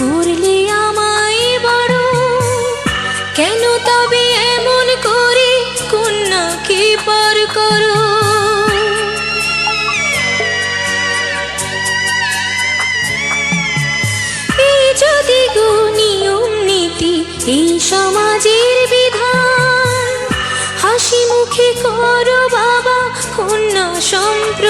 করলে আমায় বড়? কেন তবে এমন করে কন্যাকে পর করো? যদি গো নীতি এই সমাজের বিধান, হাসি মুখে করো বাবা কন্যা সম্প্রদান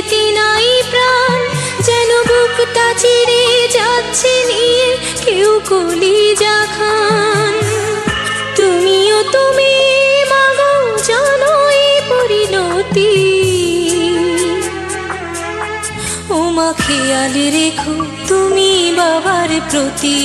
দেহেতে নাই প্রাণ, যেন বুকটা চিড়ে যাচ্ছে নিয়ে কেউ কলি খান। তুমিও তুমি, মাগো জানো এই পরিণতি। ও মা খেয়াল রেখো তুমি বাবার প্রতি।